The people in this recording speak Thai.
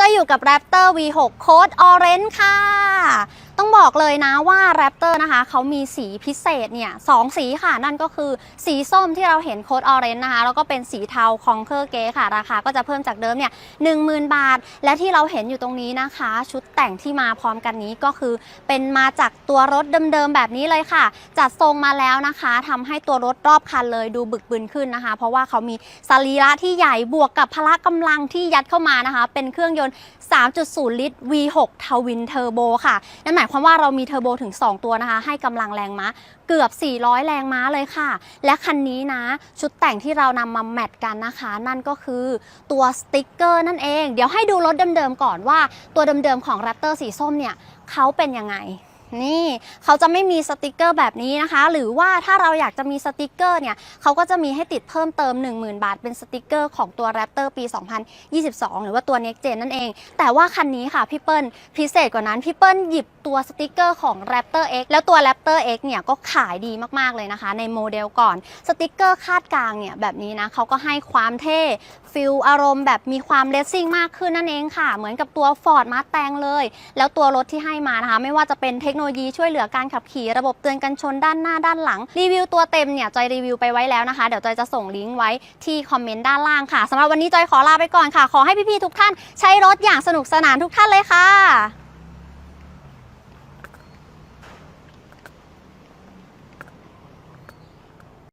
จะอยู่กับ Raptor V6 Code Orange ค่ะ บอกเลยนะว่า Raptor นะคะเขามีสีพิเศษเนี่ยสองสีค่ะ นั่นก็คือสีส้มที่เราเห็นโค้ดออเรนจ์นะคะ แล้วก็เป็นสีเทา Conquer g a ค่ะ ราคาก็จะเพิ่มจากเดิมเนี่ย10,000บาท และที่เราเห็นอยู่ตรงนี้นะคะ ชุดแต่งที่มาพร้อมกันนี้ก็คือ เป็นมาจากตัวรถเดิมๆแบบนี้เลยค่ะ จัดทรงมาแล้วนะคะทำให้ตัวรถรอบคันเลยดูบึกบึนขึ้นนะคะ เพราะว่าเขามีสรีระที่ใหญ่บวกกับพละกำลังที่ยัดเข้ามานะคะ เป็นเครื่องยนต์ 3.0 ลิตร V6 ทวินเทอร์โบค่ะนั่นหมายความว่าาเรามีเทอร์โบถึง 2 ตัวนะคะ ให้กำลังแรงม้าเกือบ 400 แรงม้าเลยค่ะ และคันนี้นะ ชุดแต่งที่เรานำมาแมทกันนะคะ นั่นก็คือตัวสติกเกอร์นั่นเอง เดี๋ยวให้ดูรถเดิมๆก่อนว่า ตัวเดิมๆของ Raptor สีส้มเนี่ยเขาเป็นยังไง นี่เขาจะไม่มีสติกเกอร์แบบนี้นะคะ หรือว่าถ้าเราอยากจะมีสติกเกอร์เนี่ยเขาก็จะมีให้ติดเพิ่มเติม 10,000 บาท เป็นสติกเกอร์ของตัว Raptor ปี 2022 หรือว่าตัว Next Gen นั่นเอง แต่ว่าคันนี้ค่ะพี่เปิ้ลพิเศษกว่านั้นพี่เปิ้ลหยิบตัวสติกเกอร์ของ Raptor X แล้วตัว Raptor X เนี่ยก็ขายดีมากๆเลยนะคะ ในโมเดลก่อนสติกเกอร์คาดกลางเนี่ยแบบนี้นะเขาก็ให้ความเท่ฟิลอารมณ์แบบมีความเลสซิ่งมากขึ้นนั่นเองค่ะ เหมือนกับตัว Ford Mustang เลย แล้วตัวรถที่ให้มานะคะไม่ว่าจะเป็นเทคโนโลยีช่วยเหลือการขับขี่ระบบเตือนกันชนด้านหน้าด้านหลัง รีวิวตัวเต็มเนี่ยจอยรีวิวไปไว้แล้วนะคะ เดี๋ยวจอยจะส่งลิงก์ไว้ที่คอมเมนต์ด้านล่างค่ะสำหรับวันนี้จอยขอลาไปก่อนค่ะ ขอให้พี่ๆทุกท่านใช้รถอย่างสนุกสนานทุกท่านเลยค่ะ